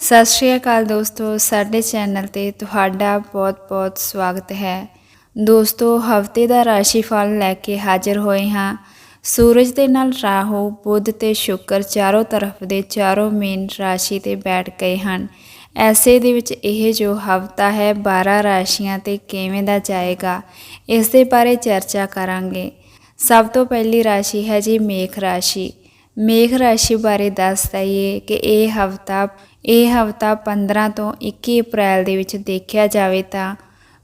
ਸਤਿ ਸ਼੍ਰੀ ਅਕਾਲ ਦੋਸਤੋ, ਸਾਡੇ ਚੈਨਲ ਤੇ ਤੁਹਾਡਾ ਬਹੁਤ-ਬਹੁਤ ਸਵਾਗਤ ਹੈ। ਦੋਸਤੋ, ਹਫ਼ਤੇ ਦਾ ਰਾਸ਼ੀਫਲ ਲੈ ਕੇ ਹਾਜ਼ਰ ਹੋਏ ਹਾਂ। ਸੂਰਜ ਦੇ ਨਾਲ ਰਾਹੂ, ਬੁੱਧ ਤੇ ਸ਼ੁੱਕਰ ਚਾਰੋਂ ਤਰਫ ਦੇ ਚਾਰੋਂ ਮੇਨ ਰਾਸ਼ੀ ਤੇ ਬੈਠ ਗਏ ਹਨ। ਐਸੇ ਦੇ ਵਿੱਚ ਇਹ ਜੋ ਹਫਤਾ ਹੈ 12 ਰਾਸ਼ੀਆਂ ਤੇ ਕਿਵੇਂ ਦਾ ਜਾਏਗਾ, ਇਸ ਦੇ ਬਾਰੇ ਚਰਚਾ ਕਰਾਂਗੇ। ਸਭ ਤੋਂ ਪਹਿਲੀ ਰਾਸ਼ੀ ਹੈ ਜੀ ਮੇਖ ਰਾਸ਼ੀ। ਮੇਘ ਰਾਸ਼ੀ ਬਾਰੇ ਦੱਸ ਦਈਏ ਕਿ ਇਹ ਹਫਤਾ ਇਹ ਹਫਤਾ 15 ਤੋਂ 21 ਅਪ੍ਰੈਲ ਦੇ ਵਿੱਚ ਦੇਖਿਆ ਜਾਵੇ ਤਾਂ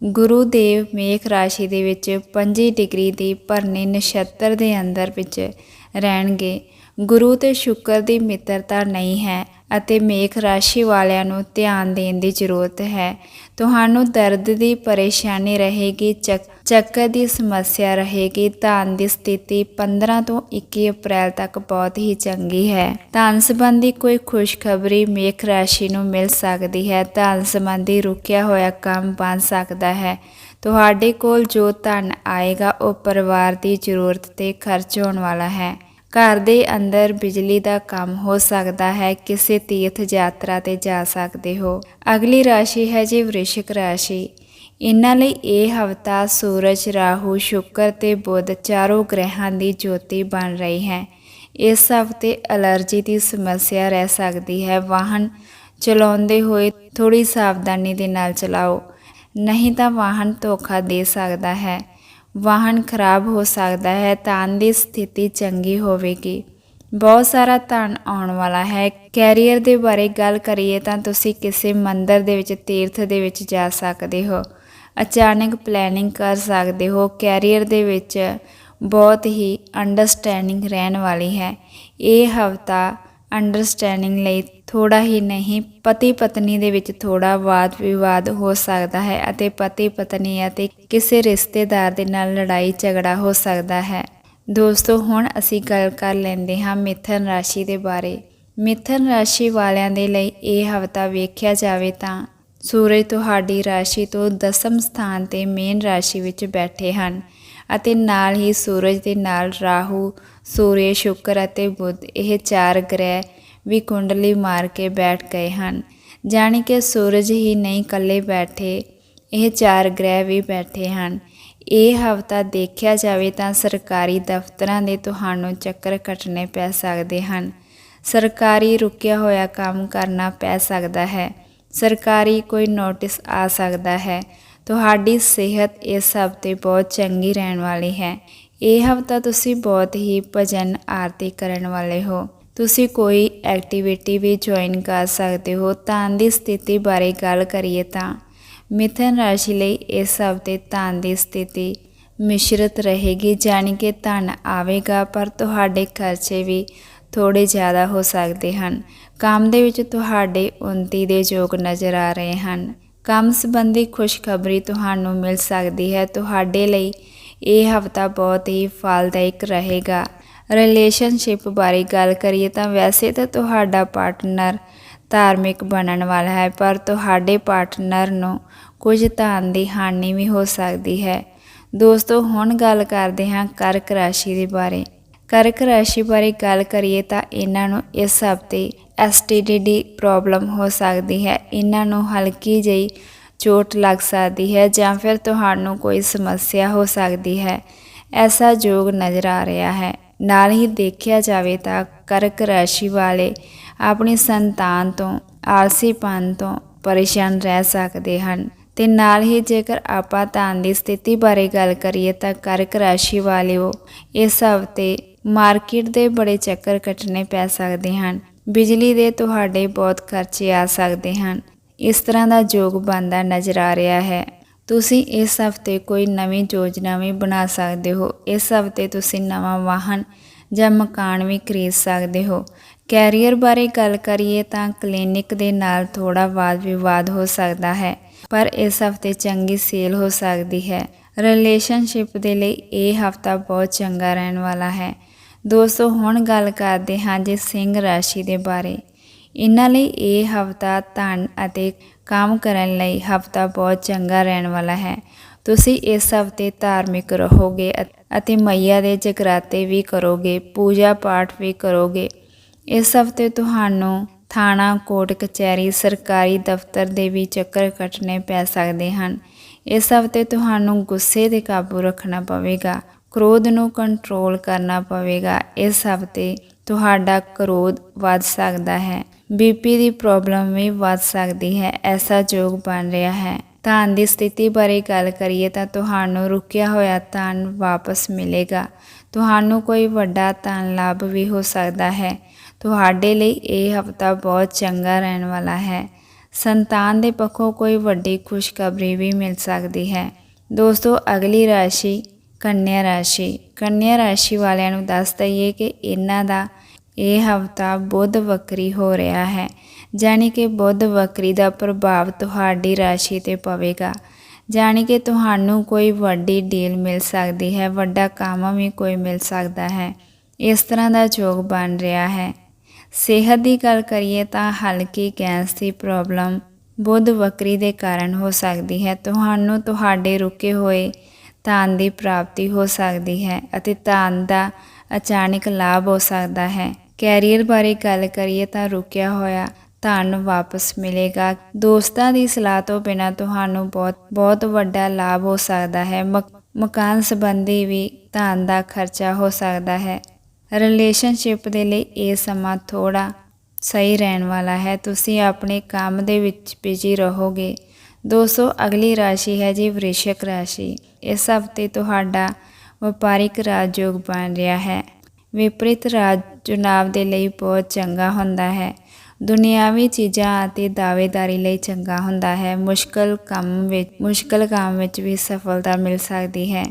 ਗੁਰੂ ਦੇਵ ਮੇਘ ਰਾਸ਼ੀ ਦੇ ਵਿੱਚ 25 ਡਿਗਰੀ ਦੀ ਭਰਨੀ ਨਛੱਤਰ ਦੇ ਅੰਦਰ ਵਿੱਚ ਰਹਿਣਗੇ। ਗੁਰੂ ਤੇ ਸ਼ੁੱਕਰ ਦੀ ਮਿੱਤਰਤਾ ਨਹੀਂ ਹੈ। ਅਤੇ ਮੇਖ ਰਾਸ਼ੀ ਵਾਲਿਆਂ ਨੂੰ ਧਿਆਨ ਦੇਣ ਦੀ ਜ਼ਰੂਰਤ ਹੈ। ਤੁਹਾਨੂੰ ਦਰਦ ਦੀ ਪਰੇਸ਼ਾਨੀ ਰਹੇਗੀ, ਚੱਕ- ਚੱਕਰ ਦੀ ਸਮੱਸਿਆ ਰਹੇਗੀ, ਧਨ ਦੀ ਸਥਿਤੀ 15 ਤੋਂ 21 ਅਪ੍ਰੈਲ ਤੱਕ ਬਹੁਤ ਹੀ ਚੰਗੀ ਹੈ। ਧਨ ਸੰਬੰਧੀ ਕੋਈ ਖੁਸ਼ਖਬਰੀ ਮੇਖ ਰਾਸ਼ੀ ਨੂੰ ਮਿਲ ਸਕਦੀ ਹੈ। ਧਨ ਸੰਬੰਧੀ ਰੁਕਿਆ ਹੋਇਆ ਕੰਮ ਬਣ ਸਕਦਾ ਹੈ। ਤੁਹਾਡੇ ਕੋਲ ਜੋ ਧਨ ਆਏਗਾ, ਉਹ ਪਰਿਵਾਰ ਦੀ ਜ਼ਰੂਰਤ ਤੇ ਖਰਚ ਹੋਣ ਵਾਲਾ ਹੈ। ਘਰ ਦੇ ਅੰਦਰ ਬਿਜਲੀ ਦਾ ਕੰਮ ਹੋ ਸਕਦਾ ਹੈ, ਕਿਸੇ ਤੀਰਥ ਯਾਤਰਾ ਤੇ ਜਾ ਸਕਦੇ ਹੋ। ਅਗਲੀ ਰਾਸ਼ੀ ਹੈ ਜੀ ਵ੍ਰਿਸ਼ਕ ਰਾਸ਼ੀ। ਇਹਨਾਂ ਲਈ ਇਹ ਹਫਤਾ ਸੂਰਜ, ਰਾਹੂ, ਸ਼ੁੱਕਰ ਤੇ ਬੁੱਧ ਚਾਰੋਂ ਗ੍ਰਹਿਆਂ ਦੀ ਜੋਤੀ ਬਣ ਰਹੀ ਹੈ। ਇਸ ਹਫ਼ਤੇ ਅਲਰਜੀ ਦੀ ਸਮੱਸਿਆ ਰਹਿ ਸਕਦੀ ਹੈ। ਵਾਹਨ ਚਲਾਉਂਦੇ ਹੋਏ ਥੋੜੀ ਸਾਵਧਾਨੀ ਦੇ ਨਾਲ ਚਲਾਓ। ਨਹੀਂ ਤਾਂ ਵਾਹਨ ਧੋਖਾ ਦੇ ਸਕਦਾ ਹੈ। ਵਾਹਨ ਖਰਾਬ ਹੋ ਸਕਦਾ ਹੈ ਧਨ ਦੀ ਸਥਿਤੀ ਚੰਗੀ ਹੋਵੇਗੀ। ਬਹੁਤ ਸਾਰਾ ਧਨ ਆਉਣ ਵਾਲਾ ਹੈ। ਕੈਰੀਅਰ ਦੇ ਬਾਰੇ ਗੱਲ ਕਰੀਏ ਤਾਂ ਤੁਸੀਂ ਕਿਸੇ ਮੰਦਰ ਦੇ ਵਿੱਚ, ਤੀਰਥ ਦੇ ਵਿੱਚ ਜਾ ਸਕਦੇ ਹੋ। ਅਚਾਨਕ ਪਲੈਨਿੰਗ ਕਰ ਸਕਦੇ ਹੋ। ਕੈਰੀਅਰ ਦੇ ਵਿੱਚ ਬਹੁਤ ਹੀ ਅੰਡਰਸਟੈਂਡਿੰਗ ਰਹਿਣ ਵਾਲੀ ਹੈ। ਇਹ ਹਫਤਾ ਅੰਡਰਸਟੈਂਡਿੰਗ ਲਈ ਥੋੜਾ ਹੀ ਨਹੀਂ ਪਤੀ ਪਤਨੀ ਦੇ ਵਿੱਚ ਥੋੜਾ ਵਾਦ ਵਿਵਾਦ ਹੋ ਸਕਦਾ ਹੈ ਅਤੇ ਪਤੀ ਪਤਨੀ ਅਤੇ ਕਿਸੇ ਰਿਸ਼ਤੇਦਾਰ ਦੇ ਨਾਲ ਲੜਾਈ ਝਗੜਾ ਹੋ ਸਕਦਾ ਹੈ। ਦੋਸਤੋ, ਹੁਣ ਅਸੀਂ ਗੱਲ ਕਰ ਲੈਂਦੇ ਹਾਂ ਮਿਥਨ ਰਾਸ਼ੀ ਦੇ ਬਾਰੇ। ਮਿਥਨ ਰਾਸ਼ੀ ਵਾਲਿਆਂ ਦੇ ਲਈ ਇਹ ਹਫਤਾ ਵੇਖਿਆ ਜਾਵੇ ਤਾਂ ਸੂਰਜ ਤੁਹਾਡੀ ਰਾਸ਼ੀ ਤੋਂ ਦਸਮ ਸਥਾਨ ਤੇ ਮੇਨ ਰਾਸ਼ੀ ਵਿੱਚ ਬੈਠੇ ਹਨ। ਅਤੇ ਨਾਲ ਹੀ ਸੂਰਜ ਦੇ ਨਾਲ ਰਾਹੂ, ਸੂਰਯ, ਸ਼ੁੱਕਰ ਅਤੇ ਬੁੱਧ ਇਹ ਚਾਰ ਗ੍ਰਹਿ ਵੀ ਕੁੰਡਲੀ ਮਾਰ ਕੇ ਬੈਠ ਗਏ ਹਨ। ਜਾਣੀ ਕਿ ਸੂਰਜ ਹੀ ਨਹੀਂ ਇਕੱਲੇ ਬੈਠੇ, ਇਹ ਚਾਰ ਗ੍ਰਹਿ ਵੀ ਬੈਠੇ ਹਨ। ਇਹ ਹਫਤਾ ਦੇਖਿਆ ਜਾਵੇ ਤਾਂ ਸਰਕਾਰੀ ਦਫ਼ਤਰਾਂ ਦੇ ਤੁਹਾਨੂੰ ਚੱਕਰ ਕੱਟਣੇ ਪੈ ਸਕਦੇ ਹਨ। ਸਰਕਾਰੀ ਰੁਕਿਆ ਹੋਇਆ ਕੰਮ ਕਰਨਾ ਪੈ ਸਕਦਾ ਹੈ। ਸਰਕਾਰੀ ਕੋਈ ਨੋਟਿਸ ਆ ਸਕਦਾ ਹੈ। ਤੁਹਾਡੀ ਸਿਹਤ ਇਸ ਹਫ਼ਤੇ ਬਹੁਤ ਚੰਗੀ ਰਹਿਣ ਵਾਲੀ ਹੈ। ਇਹ ਹਫਤਾ ਤੁਸੀਂ ਬਹੁਤ ਹੀ ਭਜਨ ਆਰਤੀ ਕਰਨ ਵਾਲੇ ਹੋ। ਤੁਸੀਂ ਕੋਈ ਐਕਟੀਵਿਟੀ ਵੀ ਜੁਆਇਨ ਕਰ ਸਕਦੇ ਹੋ ਧਨ ਦੀ ਸਥਿਤੀ ਬਾਰੇ ਗੱਲ ਕਰੀਏ ਤਾਂ। ਮਿਥਨ ਰਾਸ਼ੀ ਲਈ ਇਸ ਹਫ਼ਤੇ ਧਨ ਦੀ ਸਥਿਤੀ ਮਿਸ਼ਰਤ ਰਹੇਗੀ, ਜਾਣੀ ਕਿ ਧਨ ਆਵੇਗਾ, ਪਰ ਤੁਹਾਡੇ ਖਰਚੇ ਵੀ ਥੋੜੇ ਜ਼ਿਆਦਾ ਹੋ ਸਕਦੇ ਹਨ। ਕੰਮ ਦੇ ਵਿੱਚ ਤੁਹਾਡੇ ਉਨਤੀ ਦੇ ਯੋਗ ਨਜ਼ਰ ਆ ਰਹੇ ਹਨ। ਕੰਮ ਸੰਬੰਧੀ ਖੁਸ਼ਖਬਰੀ ਤੁਹਾਨੂੰ ਮਿਲ ਸਕਦੀ ਹੈ। ਤੁਹਾਡੇ ਲਈ ਇਹ ਹਫਤਾ ਬਹੁਤ ਹੀ ਫਲਦਾਇਕ ਰਹੇਗਾ। ਰਿਲੇਸ਼ਨਸ਼ਿਪ ਬਾਰੇ ਗੱਲ ਕਰੀਏ ਤਾਂ ਵੈਸੇ ਤਾਂ ਤੁਹਾਡਾ ਪਾਰਟਨਰ ਧਾਰਮਿਕ ਬਣਨ ਵਾਲਾ ਹੈ, ਪਰ ਤੁਹਾਡੇ ਪਾਰਟਨਰ ਨੂੰ ਕੁਝ ਧਨ ਦੀ ਹਾਨੀ ਵੀ ਹੋ ਸਕਦੀ ਹੈ। ਦੋਸਤੋ, ਹੁਣ ਗੱਲ ਕਰਦੇ ਹਾਂ ਕਰਕ ਰਾਸ਼ੀ ਦੇ ਬਾਰੇ। ਕਰਕ ਰਾਸ਼ੀ ਬਾਰੇ ਗੱਲ ਕਰੀਏ ਤਾਂ ਇਹਨਾਂ ਨੂੰ ਇਸ ਹਫ਼ਤੇ ਐਸਟੀਡੀ ਪ੍ਰੋਬਲਮ ਹੋ ਸਕਦੀ ਹੈ। ਇਹਨਾਂ ਨੂੰ ਹਲਕੀ ਜਿਹੀ ਚੋਟ ਲੱਗ ਸਕਦੀ ਹੈ ਜਾਂ ਫਿਰ ਤੁਹਾਨੂੰ ਕੋਈ ਸਮੱਸਿਆ ਹੋ ਸਕਦੀ ਹੈ। ਐਸਾ ਯੋਗ ਨਜ਼ਰ ਆ ਰਿਹਾ ਹੈ। ਨਾਲ ਹੀ ਦੇਖਿਆ ਜਾਵੇ ਤਾਂ ਕਰਕ ਰਾਸ਼ੀ ਵਾਲੇ ਆਪਣੀ ਸੰਤਾਨ ਤੋਂ ਆਲਸੀਪਨ ਤੋਂ ਪਰੇਸ਼ਾਨ ਰਹਿ ਸਕਦੇ ਹਨ। ਤੇ ਨਾਲ ਹੀ ਜੇਕਰ ਆਪਾਂ ਧਨ ਦੀ ਸਥਿਤੀ ਬਾਰੇ ਗੱਲ ਕਰੀਏ ਤਾਂ ਕਰਕ ਰਾਸ਼ੀ ਵਾਲਿਓ ਇਸ ਹਫ਼ਤੇ ਮਾਰਕੀਟ ਦੇ ਬੜੇ ਚੱਕਰ ਕੱਟਣੇ ਪੈ ਸਕਦੇ ਹਨ। ਬਿਜਲੀ ਦੇ ਤੁਹਾਡੇ ਬਹੁਤ ਖਰਚੇ ਆ ਸਕਦੇ ਹਨ। ਇਸ ਤਰ੍ਹਾਂ ਦਾ ਯੋਗ ਬਣਦਾ ਨਜ਼ਰ ਆ ਰਿਹਾ ਹੈ। ਤੁਸੀਂ ਇਸ ਹਫ਼ਤੇ ਕੋਈ ਨਵੀਂ ਯੋਜਨਾ ਵੀ ਬਣਾ ਸਕਦੇ ਹੋ। ਇਸ ਹਫ਼ਤੇ ਤੁਸੀਂ ਨਵਾਂ ਵਾਹਨ ਜਾਂ ਮਕਾਨ ਵੀ ਖਰੀਦ ਸਕਦੇ ਹੋ। ਕੈਰੀਅਰ ਬਾਰੇ ਗੱਲ ਕਰੀਏ ਤਾਂ ਕਲੀਨਿਕ ਦੇ ਨਾਲ ਥੋੜਾ ਵਾਦ ਵਿਵਾਦ ਹੋ ਸਕਦਾ ਹੈ, ਪਰ ਇਸ ਹਫ਼ਤੇ ਚੰਗੀ ਸੇਲ ਹੋ ਸਕਦੀ ਹੈ। ਰਿਲੇਸ਼ਨਸ਼ਿਪ ਦੇ ਲਈ ਇਹ ਹਫਤਾ ਬਹੁਤ ਚੰਗਾ ਰਹਿਣ ਵਾਲਾ ਹੈ। ਦੋਸਤੋ, ਹੁਣ ਗੱਲ ਕਰਦੇ ਹਾਂ ਜੇ ਸਿੰਘ ਰਾਸ਼ੀ ਦੇ ਬਾਰੇ। ਇਹਨਾਂ ਲਈ ਇਹ ਹਫਤਾ ਧਨ ਅਤੇ ਕੰਮ ਕਰਨ ਲਈ ਹਫਤਾ ਬਹੁਤ ਚੰਗਾ ਰਹਿਣ ਵਾਲਾ ਹੈ। ਤੁਸੀਂ ਇਸ ਹਫ਼ਤੇ ਧਾਰਮਿਕ ਰਹੋਗੇ ਅਤੇ ਮਈਆ ਦੇ ਜਗਰਾਤੇ ਵੀ ਕਰੋਗੇ ਪੂਜਾ ਪਾਠ ਵੀ ਕਰੋਗੇ। ਇਸ ਹਫ਼ਤੇ ਤੁਹਾਨੂੰ ਥਾਣਾ, ਕੋਰਟ, ਕਚਹਿਰੀ, ਸਰਕਾਰੀ ਦਫ਼ਤਰ ਦੇ ਵੀ ਚੱਕਰ ਕੱਟਣੇ ਪੈ ਸਕਦੇ ਹਨ। ਇਸ ਹਫ਼ਤੇ ਤੁਹਾਨੂੰ ਗੁੱਸੇ ਤੇ ਕਾਬੂ ਰੱਖਣਾ ਪਵੇਗਾ। ਕ੍ਰੋਧ ਨੂੰ ਕੰਟਰੋਲ ਕਰਨਾ ਪਵੇਗਾ ਇਸ ਹਫ਼ਤੇ ਤੁਹਾਡਾ ਕ੍ਰੋਧ ਵੱਧ ਸਕਦਾ ਹੈ। ਬੀਪੀ ਦੀ ਪ੍ਰੋਬਲਮ ਵੀ ਵੱਧ ਸਕਦੀ ਹੈ, ਐਸਾ ਯੋਗ ਬਣ ਰਿਹਾ ਹੈ। ਧਨ ਦੀ ਸਥਿਤੀ ਬਾਰੇ ਗੱਲ ਕਰੀਏ ਤਾਂ ਤੁਹਾਨੂੰ ਰੁਕਿਆ ਹੋਇਆ ਧਨ ਵਾਪਸ ਮਿਲੇਗਾ। ਤੁਹਾਨੂੰ ਕੋਈ ਵੱਡਾ ਧਨ ਲਾਭ ਵੀ ਹੋ ਸਕਦਾ ਹੈ। ਤੁਹਾਡੇ ਲਈ ਇਹ ਹਫਤਾ ਬਹੁਤ ਚੰਗਾ ਰਹਿਣ ਵਾਲਾ ਹੈ। ਸੰਤਾਨ ਦੇ ਪੱਖੋਂ ਕੋਈ ਵੱਡੀ ਖੁਸ਼ਖਬਰੀ ਵੀ ਮਿਲ ਸਕਦੀ ਹੈ। ਦੋਸਤੋ, ਅਗਲੀ ਰਾਸ਼ੀ ਕੰਨਿਆ ਰਾਸ਼ੀ। ਕੰਨਿਆ ਰਾਸ਼ੀ ਵਾਲਿਆਂ ਨੂੰ ਦੱਸ ਦਈਏ ਕਿ ਇਹਨਾਂ ਦਾ ਇਹ ਹਫਤਾ ਬੁੱਧ ਵਕਰੀ ਹੋ ਰਿਹਾ ਹੈ, ਜਾਣੀ ਕਿ ਬੁੱਧ ਵਕਰੀ ਦਾ ਪ੍ਰਭਾਵ ਤੁਹਾਡੀ ਰਾਸ਼ੀ ਤੇ ਪਵੇਗਾ। ਜਾਣੀ ਕਿ ਤੁਹਾਨੂੰ ਕੋਈ ਵੱਡੀ ਡੀਲ ਮਿਲ ਸਕਦੀ ਹੈ, ਵੱਡਾ ਕੰਮ ਵੀ ਕੋਈ ਮਿਲ ਸਕਦਾ ਹੈ। ਇਸ ਤਰ੍ਹਾਂ ਦਾ ਯੋਗ ਬਣ ਰਿਹਾ ਹੈ। ਸਿਹਤ ਦੀ ਗੱਲ ਕਰੀਏ ਤਾਂ ਹਲਕੀ ਗੈਸ ਦੀ ਪ੍ਰੋਬਲਮ ਬੁੱਧ ਵਕਰੀ ਦੇ ਕਾਰਨ ਹੋ ਸਕਦੀ ਹੈ। ਤੁਹਾਨੂੰ ਤੁਹਾਡੇ ਰੁਕੇ ਹੋਏ ਧਨ ਦੀ ਪ੍ਰਾਪਤੀ ਹੋ ਸਕਦੀ ਹੈ ਅਤੇ ਧਨ ਦਾ ਅਚਾਨਕ ਲਾਭ ਹੋ ਸਕਦਾ ਹੈ। ਕੈਰੀਅਰ ਬਾਰੇ ਗੱਲ ਕਰੀਏ ਤਾਂ ਰੁਕਿਆ ਹੋਇਆ ਧਨ ਵਾਪਸ ਮਿਲੇਗਾ। ਦੋਸਤਾਂ ਦੀ ਸਲਾਹ ਤੋਂ ਬਿਨਾਂ ਤੁਹਾਨੂੰ ਬਹੁਤ ਬਹੁਤ ਵੱਡਾ ਲਾਭ ਹੋ ਸਕਦਾ ਹੈ। ਮਕ- ਮਕਾਨ ਸੰਬੰਧੀ ਵੀ ਧਨ ਦਾ ਖਰਚਾ ਹੋ ਸਕਦਾ ਹੈ। ਰਿਲੇਸ਼ਨਸ਼ਿਪ ਦੇ ਲਈ ਇਹ ਸਮਾਂ ਥੋੜਾ ਸਹੀ ਰਹਿਣ ਵਾਲਾ ਹੈ। ਤੁਸੀਂ ਆਪਣੇ ਕੰਮ ਦੇ ਵਿੱਚ ਬਿਜ਼ੀ ਰਹੋਗੇ। ਦੋਸਤੋ ਅਗਲੀ ਰਾਸ਼ੀ ਹੈ ਜੀ, ਵ੍ਰਿਸ਼ਕ ਰਾਸ਼ੀ। ਇਸ ਹਫ਼ਤੇ ਤੁਹਾਡਾ ਵਪਾਰਿਕ ਰਾਜਯੋਗ ਬਣ ਰਿਹਾ ਹੈ। ਵਿਪਰੀਤ ਰਾਜ ਚੁਣਾਵ ਦੇ ਲਈ ਬਹੁਤ ਚੰਗਾ ਹੁੰਦਾ ਹੈ। ਦੁਨਿਆਵੀ ਚੀਜ਼ਾਂ ਅਤੇ ਦਾਅਵੇਦਾਰੀ ਲਈ ਚੰਗਾ ਹੁੰਦਾ ਹੈ। ਮੁਸ਼ਕਲ ਕੰਮ ਵਿੱਚ, ਮੁਸ਼ਕਲ ਕੰਮ ਵਿੱਚ ਵੀ ਸਫਲਤਾ ਮਿਲ ਸਕਦੀ ਹੈ।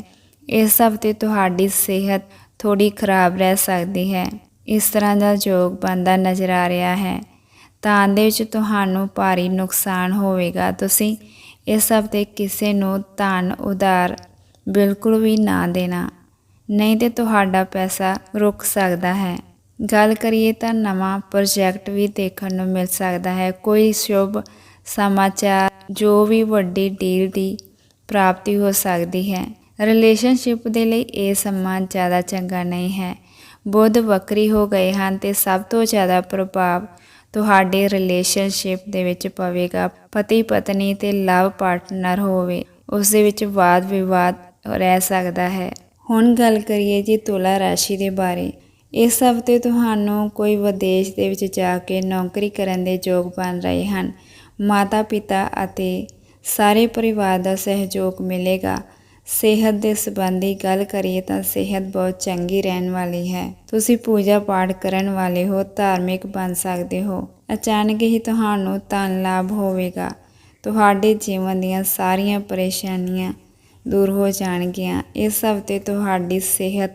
ਇਸ ਹਫ਼ਤੇ ਤੁਹਾਡੀ ਸਿਹਤ ਥੋੜੀ ਖਰਾਬ ਰਹਿ ਸਕਦੀ ਹੈ। ਇਸ ਤਰ੍ਹਾਂ ਦਾ ਯੋਗ ਬਣਦਾ ਨਜ਼ਰ ਆ ਰਿਹਾ ਹੈ। ਤਾਂ ਦੇ ਵਿੱਚ ਤੁਹਾਨੂੰ ਭਾਰੀ ਨੁਕਸਾਨ ਹੋਵੇਗਾ। ਤੁਸੀਂ ਇਸ ਹਫ਼ਤੇ ਕਿਸੇ ਨੂੰ ਧਨ, ਉਧਾਰ ਬਿਲਕੁਲ ਵੀ ਨਾ ਦੇਣਾ। ਨਹੀਂ ਤੇ ਤੁਹਾਡਾ ਪੈਸਾ ਰੁਕ ਸਕਦਾ ਹੈ। ਗੱਲ ਕਰੀਏ ਤਾਂ ਨਵਾਂ ਪ੍ਰੋਜੈਕਟ ਵੀ ਦੇਖਣ ਨੂੰ ਮਿਲ ਸਕਦਾ ਹੈ। ਕੋਈ ਸ਼ੁਭ ਸਮਾਚਾਰ, ਜੋ ਵੀ ਵੱਡੀ ਡੀਲ ਦੀ ਪ੍ਰਾਪਤੀ ਹੋ ਸਕਦੀ ਹੈ। ਰਿਲੇਸ਼ਨਸ਼ਿਪ ਦੇ ਲਈ ਇਹ ਸਮਾਂ ਜ਼ਿਆਦਾ ਚੰਗਾ ਨਹੀਂ ਹੈ। ਬੁੱਧ ਵਕਰੀ ਹੋ ਗਏ ਹਨ ਤੇ ਸਭ ਤੋਂ ਜ਼ਿਆਦਾ ਪ੍ਰਭਾਵ ਤੁਹਾਡੇ ਰਿਲੇਸ਼ਨਸ਼ਿਪ ਦੇ ਵਿੱਚ ਪਵੇਗਾ ਪਤੀ ਪਤਨੀ ਤੇ ਲਵ ਪਾਰਟਨਰ ਹੋਵੇ, ਉਸ ਦੇ ਵਿੱਚ ਵਾਦ ਵਿਵਾਦ ਰਹਿ ਸਕਦਾ ਹੈ। ਹੁਣ ਗੱਲ ਕਰੀਏ ਜੀ ਤੁਲਾ ਰਾਸ਼ੀ ਦੇ ਬਾਰੇ। ਇਸ ਹਫ਼ਤੇ ਤੁਹਾਨੂੰ ਕੋਈ ਵਿਦੇਸ਼ ਦੇ ਵਿੱਚ ਜਾ ਕੇ ਨੌਕਰੀ ਕਰਨ ਦੇ ਯੋਗ ਬਣ ਰਹੇ ਹਨ। ਮਾਤਾ ਪਿਤਾ ਅਤੇ ਸਾਰੇ ਪਰਿਵਾਰ ਦਾ ਸਹਿਯੋਗ ਮਿਲੇਗਾ। ਸਿਹਤ ਦੇ ਸੰਬੰਧੀ ਗੱਲ ਕਰੀਏ ਤਾਂ ਸਿਹਤ ਬਹੁਤ ਚੰਗੀ ਰਹਿਣ ਵਾਲੀ ਹੈ। ਤੁਸੀਂ ਪੂਜਾ ਪਾਠ ਕਰਨ ਵਾਲੇ ਹੋ, ਧਾਰਮਿਕ ਬਣ ਸਕਦੇ ਹੋ। ਅਚਾਨਕ ਹੀ ਤੁਹਾਨੂੰ ਧਨ ਲਾਭ ਹੋਵੇਗਾ। ਤੁਹਾਡੇ ਜੀਵਨ ਦੀਆਂ ਸਾਰੀਆਂ ਪਰੇਸ਼ਾਨੀਆਂ ਦੂਰ ਹੋ ਜਾਣਗੀਆਂ। ਇਸ ਹਫ਼ਤੇ ਤੁਹਾਡੀ ਸਿਹਤ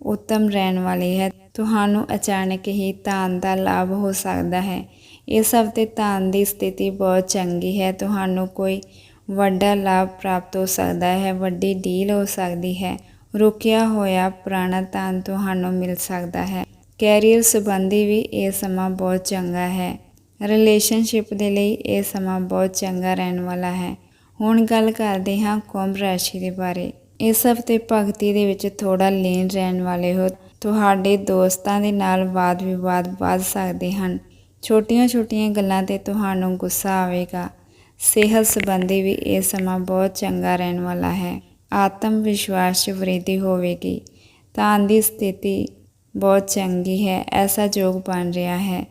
ਉੱਤਮ ਰਹਿਣ ਵਾਲੀ ਹੈ। ਤੁਹਾਨੂੰ ਅਚਾਨਕ ਹੀ ਧਨ ਦਾ ਲਾਭ ਹੋ ਸਕਦਾ ਹੈ। ਇਸ ਹਫ਼ਤੇ ਧਨ ਦੀ ਸਥਿਤੀ ਬਹੁਤ ਚੰਗੀ ਹੈ। ਤੁਹਾਨੂੰ ਕੋਈ ਵੱਡਾ ਲਾਭ ਪ੍ਰਾਪਤ ਹੋ ਸਕਦਾ ਹੈ, ਵੱਡੀ ਡੀਲ ਹੋ ਸਕਦੀ ਹੈ, ਰੁਕਿਆ ਹੋਇਆ ਪੁਰਾਣਾ ਧਨ ਤੁਹਾਨੂੰ ਮਿਲ ਸਕਦਾ ਹੈ। ਕੈਰੀਅਰ ਸੰਬੰਧੀ ਵੀ ਇਹ ਸਮਾਂ ਬਹੁਤ ਚੰਗਾ ਹੈ। ਰਿਲੇਸ਼ਨਸ਼ਿਪ ਦੇ ਲਈ ਇਹ ਸਮਾਂ ਬਹੁਤ ਚੰਗਾ ਰਹਿਣ ਵਾਲਾ ਹੈ। ਹੁਣ ਗੱਲ ਕਰਦੇ ਹਾਂ ਕੁੰਭ ਰਾਸ਼ੀ ਦੇ ਬਾਰੇ। ਇਸ ਹਫ਼ਤੇ ਭਗਤੀ ਦੇ ਵਿੱਚ ਥੋੜਾ ਲੀਨ ਰਹਿਣ ਵਾਲੇ ਹੋ। ਤੁਹਾਡੇ ਦੋਸਤਾਂ ਦੇ ਨਾਲ ਵਾਦ ਵਿਵਾਦ ਵੱਧ ਸਕਦੇ ਹਨ। ਛੋਟੀਆਂ-ਛੋਟੀਆਂ ਗੱਲਾਂ ਤੇ ਤੁਹਾਨੂੰ ਗੁੱਸਾ ਆਵੇਗਾ। ਸਿਹਤ ਸੰਬੰਧੀ ਵੀ ਇਹ ਸਮਾਂ ਬਹੁਤ ਚੰਗਾ ਰਹਿਣ ਵਾਲਾ ਹੈ। ਆਤਮ ਵਿਸ਼ਵਾਸ 'ਚ ਵ੍ਰਿੱਧੀ ਹੋਵੇਗੀ। ਤਾਂ ਦੀ ਸਥਿਤੀ ਬਹੁਤ ਚੰਗੀ ਹੈ, ਐਸਾ ਯੋਗ ਬਣ ਰਿਹਾ ਹੈ।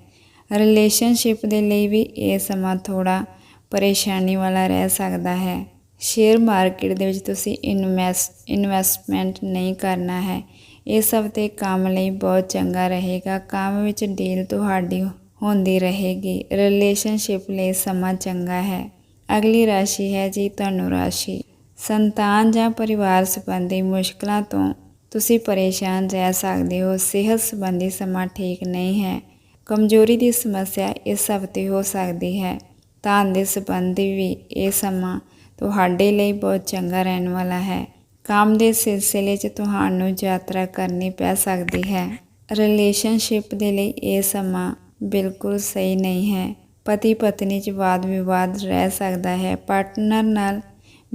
ਰਿਲੇਸ਼ਨਸ਼ਿਪ ਦੇ ਲਈ ਵੀ ਇਹ ਸਮਾਂ ਥੋੜਾ ਪਰੇਸ਼ਾਨੀ ਵਾਲਾ ਰਹਿ ਸਕਦਾ ਹੈ। ਸ਼ੇਅਰ ਮਾਰਕੀਟ ਦੇ ਵਿੱਚ ਤੁਸੀਂ ਇਨਵੈਸਟ ਇਨਵੈਸਟਮੈਂਟ ਨਹੀਂ ਕਰਨਾ ਹੈ। ਇਹ ਸਭ 'ਤੇ ਕੰਮ ਲਈ ਬਹੁਤ ਚੰਗਾ ਰਹੇਗਾ। ਕੰਮ ਵਿੱਚ ਡੀਲ ਤੁਹਾਡੀ ਹੁੰਦੀ ਰਹੇਗੀ। ਰਿਲੇਸ਼ਨਸ਼ਿਪ ਲਈ ਸਮਾਂ ਚੰਗਾ ਹੈ। ਅਗਲੀ ਰਾਸ਼ੀ ਹੈ ਜੀ ਧਨੁ ਰਾਸ਼ੀ। ਸੰਤਾਨ ਜਾਂ ਪਰਿਵਾਰ ਸੰਬੰਧੀ ਮੁਸ਼ਕਲਾਂ ਤੋਂ ਤੁਸੀਂ ਪਰੇਸ਼ਾਨ ਰਹਿ ਸਕਦੇ ਹੋ, ਸਿਹਤ ਸੰਬੰਧੀ ਸਮਾਂ ਠੀਕ ਨਹੀਂ ਹੈ। ਕਮਜ਼ੋਰੀ ਦੀ ਸਮੱਸਿਆ ਇਸ ਹਫ਼ਤੇ ਹੋ ਸਕਦੀ ਹੈ। ਧਨ ਦੇ ਸੰਬੰਧੀ ਵੀ ਇਹ ਸਮਾਂ ਤੁਹਾਡੇ ਲਈ ਬਹੁਤ ਚੰਗਾ ਰਹਿਣ ਵਾਲਾ ਹੈ। ਕੰਮ ਦੇ ਸਿਲਸਿਲੇ 'ਚ ਤੁਹਾਨੂੰ ਯਾਤਰਾ ਕਰਨੀ ਪੈ ਸਕਦੀ ਹੈ। ਰਿਲੇਸ਼ਨਸ਼ਿਪ ਦੇ ਲਈ ਇਹ ਸਮਾਂ ਬਿਲਕੁਲ ਸਹੀ ਨਹੀਂ ਹੈ। ਪਤੀ ਪਤਨੀ 'ਚ ਵਾਦ ਵਿਵਾਦ ਰਹਿ ਸਕਦਾ ਹੈ ਪਾਰਟਨਰ ਨਾਲ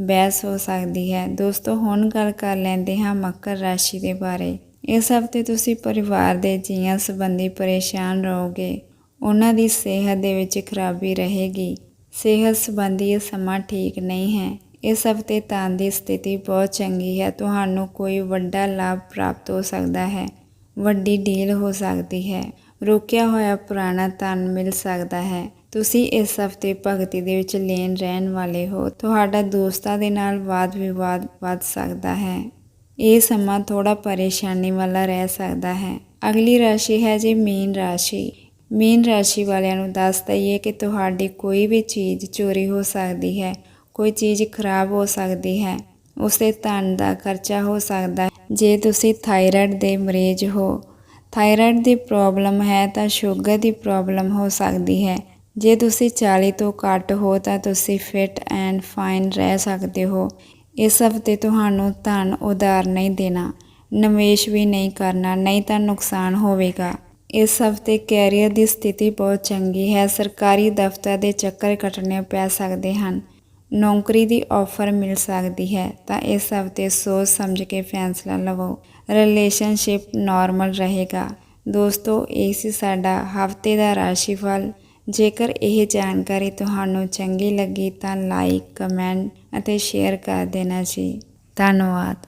ਬਹਿਸ ਹੋ ਸਕਦੀ ਹੈ। ਦੋਸਤੋ, ਹੁਣ ਗੱਲ ਕਰ ਲੈਂਦੇ ਹਾਂ ਮਕਰ ਰਾਸ਼ੀ ਦੇ ਬਾਰੇ। ਇਸ ਹਫ਼ਤੇ ਤੁਸੀਂ ਪਰਿਵਾਰ ਦੇ ਜੀਆਂ ਸੰਬੰਧੀ ਪਰੇਸ਼ਾਨ ਰਹੋਗੇ। ਉਹਨਾਂ ਦੀ ਸਿਹਤ ਦੇ ਵਿੱਚ ਖਰਾਬੀ ਰਹੇਗੀ। ਸਿਹਤ ਸੰਬੰਧੀ ਇਹ ਸਮਾਂ ਠੀਕ ਨਹੀਂ ਹੈ। ਇਸ ਹਫ਼ਤੇ ਧਨ ਦੀ ਸਥਿਤੀ ਬਹੁਤ ਚੰਗੀ ਹੈ। ਤੁਹਾਨੂੰ ਕੋਈ ਵੱਡਾ ਲਾਭ ਪ੍ਰਾਪਤ ਹੋ ਸਕਦਾ ਹੈ। ਵੱਡੀ ਡੀਲ ਹੋ ਸਕਦੀ ਹੈ। ਰੁਕਿਆ ਹੋਇਆ ਪੁਰਾਣਾ ਧਨ ਮਿਲ ਸਕਦਾ ਹੈ। ਤੁਸੀਂ ਇਸ ਹਫ਼ਤੇ ਭਗਤੀ ਦੇ ਵਿੱਚ ਲੀਨ ਰਹਿਣ ਵਾਲੇ ਹੋ। ਤੁਹਾਡਾ ਦੋਸਤਾਂ ਦੇ ਨਾਲ ਵਾਦ ਵਿਵਾਦ ਵੱਧ ਸਕਦਾ ਹੈ। ਇਹ ਸਮਾਂ ਥੋੜਾ ਪਰੇਸ਼ਾਨੀ ਵਾਲਾ ਰਹਿ ਸਕਦਾ ਹੈ। ਅਗਲੀ ਰਾਸ਼ੀ ਹੈ ਜੀ ਮੀਨ ਰਾਸ਼ੀ। ਮੀਨ ਰਾਸ਼ੀ ਵਾਲਿਆਂ ਨੂੰ ਦੱਸ ਦਈਏ ਕਿ ਤੁਹਾਡੀ ਕੋਈ ਵੀ ਚੀਜ਼ ਚੋਰੀ ਹੋ ਸਕਦੀ ਹੈ, ਕੋਈ ਚੀਜ਼ ਖਰਾਬ ਹੋ ਸਕਦੀ ਹੈ ਉਸੇ ਧਨ ਦਾ ਖਰਚਾ ਹੋ ਸਕਦਾ ਜੇ ਤੁਸੀਂ ਥਾਇਰਾਇਡ ਦੇ ਮਰੀਜ਼ ਹੋ, ਥਾਇਰਾਇਡ ਦੀ ਪ੍ਰੋਬਲਮ ਹੈ ਤਾਂ ਸ਼ੂਗਰ ਦੀ ਪ੍ਰੋਬਲਮ ਹੋ ਸਕਦੀ ਹੈ। ਜੇ ਤੁਸੀਂ 40 ਤੋਂ ਘੱਟ ਹੋ ਤਾਂ ਤੁਸੀਂ ਫਿਟ ਐਂਡ ਫਾਈਨ ਰਹਿ ਸਕਦੇ ਹੋ। ਇਸ ਹਫ਼ਤੇ ਤੁਹਾਨੂੰ ਧਨ ਉਧਾਰ ਨਹੀਂ ਦੇਣਾ, ਨਿਵੇਸ਼ ਵੀ ਨਹੀਂ ਕਰਨਾ, ਨਹੀਂ ਤਾਂ ਨੁਕਸਾਨ ਹੋਵੇਗਾ। ਇਸ ਹਫ਼ਤੇ ਕੈਰੀਅਰ ਦੀ ਸਥਿਤੀ ਬਹੁਤ ਚੰਗੀ ਹੈ। ਸਰਕਾਰੀ ਦਫ਼ਤਰ ਦੇ ਚੱਕਰ ਕੱਟਣੇ ਪੈ ਸਕਦੇ ਹਨ। ਨੌਕਰੀ ਦੀ ਆਫਰ ਮਿਲ ਸਕਦੀ ਹੈ, ਤਾਂ ਇਸ ਹਫ਼ਤੇ ਸੋਚ ਸਮਝ ਕੇ ਫੈਸਲਾ ਲਵੋ। ਰਿਲੇਸ਼ਨਸ਼ਿਪ ਨਾਰਮਲ ਰਹੇਗਾ। ਦੋਸਤੋ, ਇਹ ਸੀ ਸਾਡਾ ਹਫ਼ਤੇ ਦਾ ਰਾਸ਼ੀਫਲ। ਜੇਕਰ ਇਹ ਜਾਣਕਾਰੀ ਤੁਹਾਨੂੰ ਚੰਗੀ ਲੱਗੀ ਤਾਂ ਲਾਈਕ ਕਮੈਂਟ ਅਤੇ ਸ਼ੇਅਰ ਕਰ ਦੇਣਾ ਜੀ। ਧੰਨਵਾਦ।